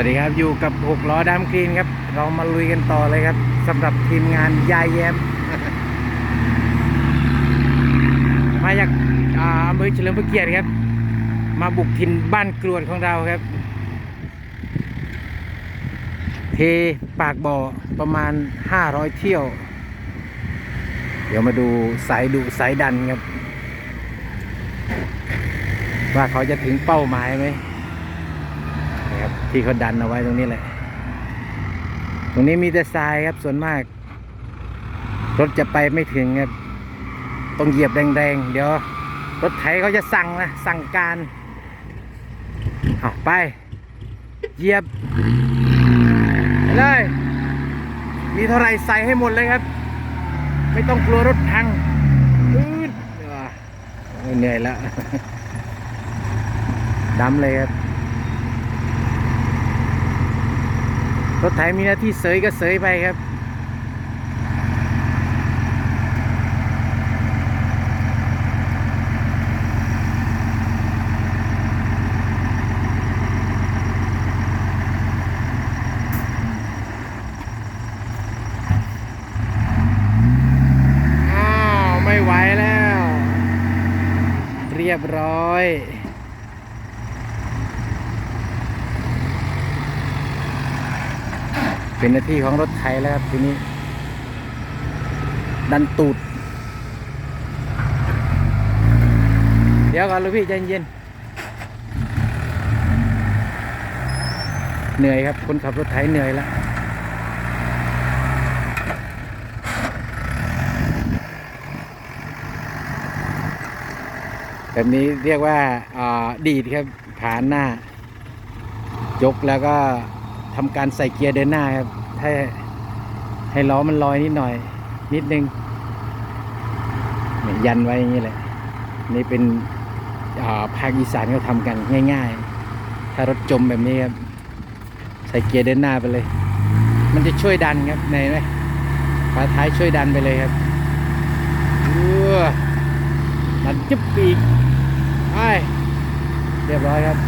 วัสดีครับอยู่กับหกล้อดำกรีนครับ เรามาลุยกันต่อเลยครับสำหรับทีมงานยายแย้ม มาจากอาอำเภอเฉลิมพระเกียรติครับ มาบุกถิ่นบ้านกรวดของเราครับ เทปากบ่อประมาณ 500 เที่ยว เดี๋ยวมาดูสายดุสายดันครับ ว่าเขาจะถึงเป้าหมายไหม ที่เขาดันเอาไว้ตรงนี้แหละ ตรงนี้มีแต่ทรายครับส่วนมาก รถจะไปไม่ถึงครับต้องเหยียบแรงๆ เดี๋ยว รถไถเขาจะสั่งนะ สั่งการเอาไป เหยียบไปเลยมีเท่าไรใส่ให้หมดเลยครับ ไม่ต้องกลัวรถพังอืดอ่าโอ้ยเหนื่อยแล้วดำเลยครับ รถไถมีหน้าที่เสยก็เสยไปครับ อ้าว ไม่ไหวแล้ว เรียบร้อย เป็นหน้าที่ของรถไถแล้วครับทีนี้ ดันตูด เดี๋ยวก่อนลูกพี่ใจเย็นเหนื่อยครับ คนขับรถไถเหนื่อยแล้วแบบนี้เรียกว่าาดีดครับ ผานหน้ายกแล้วก็ ทำการใส่เกียร์เดินหน้าครับให้ให้ล้อมันลอยนิดหน่อย นิดนึงยันไว้อย่างนี้แหละนี่เป็นภาคอีสานเขาทำกันง่าย ๆ ถ้ารถจมแบบนี้ครับใส่เกียร์เดินหน้าไปเลย มันจะช่วยดันครับเห็นไหมฝาท้ายช่วยดันไปเลยครับเออดันจุ๊บอีกไปเรียบร้อยครับ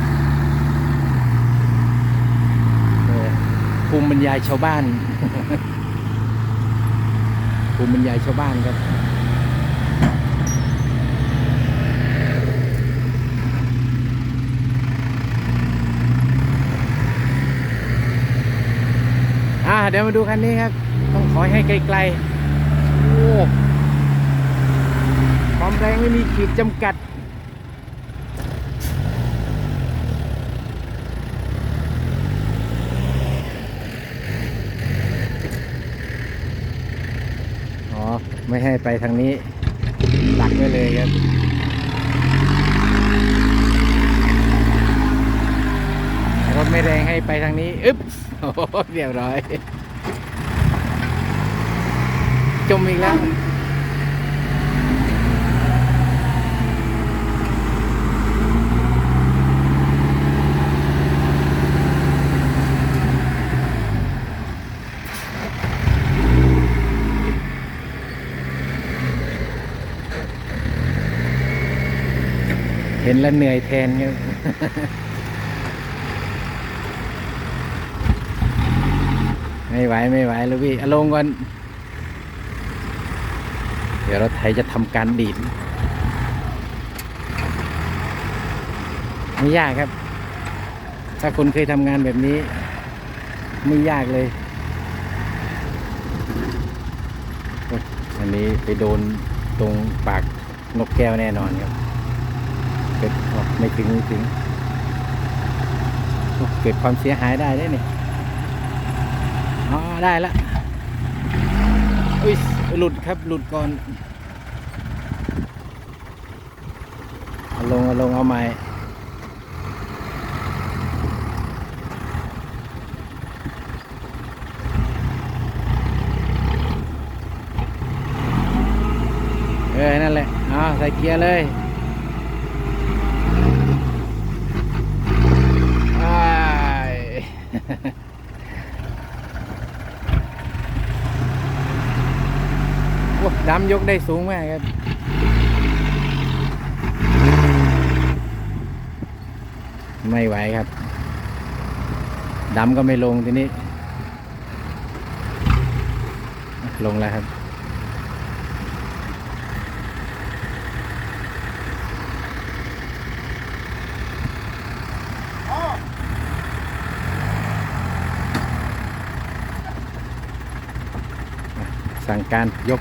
เออภู มิบรรยายชาวบ้าน ภูมิบรรยายชาวบ้านครับ อ่าเดี๋ยวมาดูคันนี้ครับ ต้องขอให้ไกลๆ โอ้ความแรงไม่มีขีดจำกัด อ๋อ ไม่ให้ไปทางนี้หลักไว้เลยครับ รถไม่แรงให้ไปทางนี้ อึ๊บโอ้โหเรียบร้อย จมอีกแล้ว ห็นแล้วเหนื่อยแทนครับไม่ไหวไม่ไหวลูกพี่เอาลงก่อน เดี๋ยวรถไถจะทำการดีดไม่ยากครับ ถ้าคุณเคยทำงานแบบนี้ ไม่ยากเลยโอ๊ยอันนี้ไปโดนตรงปากนกแก้วแน่นอนครับ เกิดอ๋อไม่ถึงไม่ถึง เกิดความเสียหายได้ได้เนี่ยอ๋อได้ละอุ้ยหลุดครับหลุดก่อนเอาลงเอาลงเอาใหม่เออนั่นแหละเอาใส่เกียร์เลยไป โอ้ ดำยกได้สูงมากครับไม่ไหวครับ ดำก็ไม่ลงทีนี้ ลงแล้วครับ สั่งการยก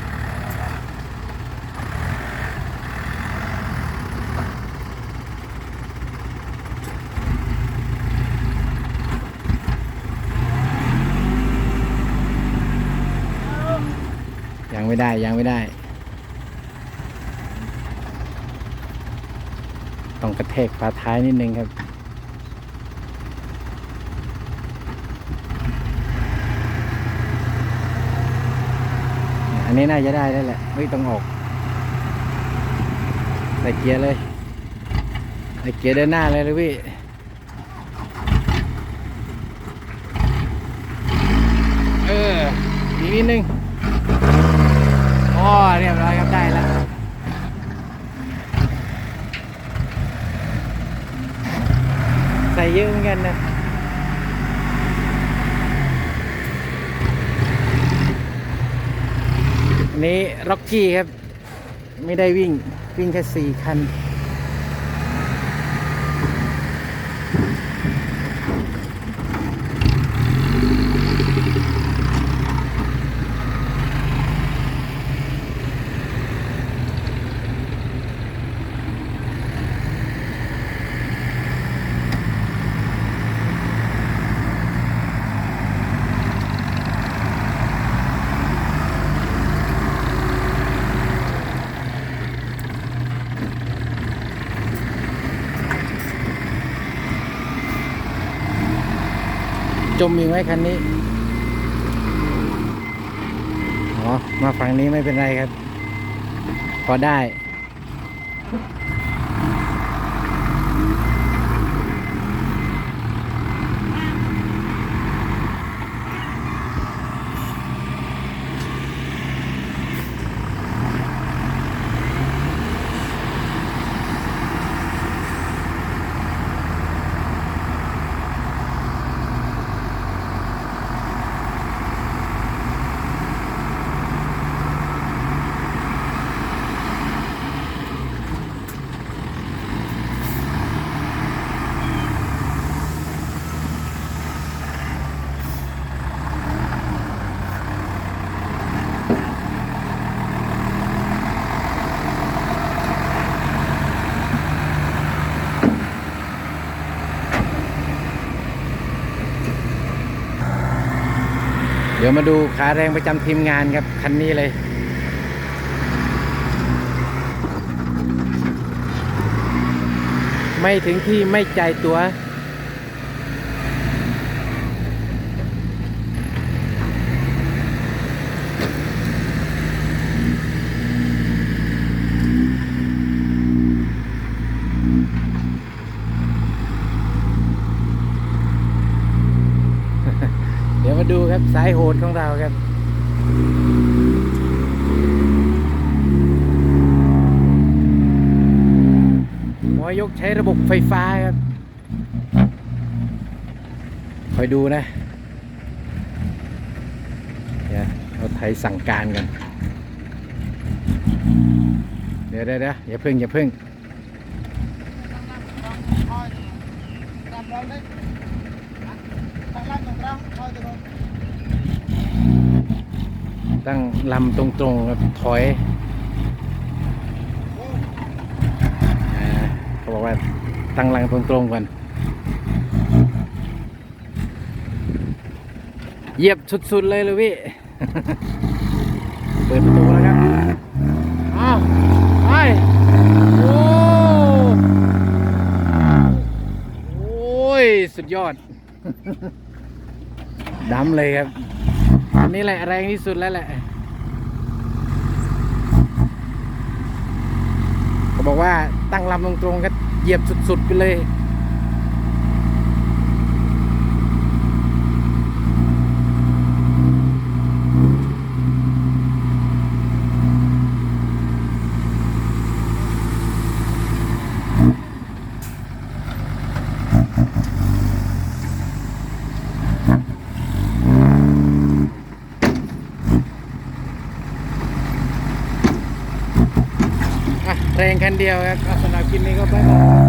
ยังไม่ได้ยังไม่ได้ ต้องกระเทกฝาท้ายนิดนึงครับ อันนี้น่าจะได้แล้วแหละไม่ต้องออกใส่เกียร์เลยใส่เกียร์เดินหน้าเลยเลยพี่เอออีกนิดนึงอ๋อเรียบร้อยครับได้แล้วใส่เยอะเหมือนกันนะ นนี้ร็อกกี้ครับ ไม่ได้วิ่งวิ่งแค่สี่คัน จมอีกไหมคันนี้ อ๋อ มาฝั่งนี้ไม่เป็นไรครับ พอได้ เดี๋ยวมาดูขาแรงประจำทีมงานครับ คันนี้เลย ไม่ถึงที่ไม่ใจตัว เดูครับสายโหดของเราครับหัวยกใช้ระบบไฟฟ้าครับคอยดูนะเดี๋ยวเราไทยสั่งการกัน เดี๋ยวเดี๋ยวเดี๋ยวอย่าพึ่งอย่าพึ่ง ตั้งลำตรงๆครับถอยเขาบอกว่าตั้งลำตรงๆก่อนเหยียบสุดๆเลยเลยพี่ เปิดประตูแล้วครับ อ้าว ไป โอ้โอ้ย สุดยอด ดำเลยครับ อันนี้แหละแรงที่สุดแล้วแหละเขาบอกว่าตั้งลำตรงๆก็เหยียบสุดๆไปเลย เพลงคันเดียวครับสำหรับคลิปนี้ก็บ๊ายบาย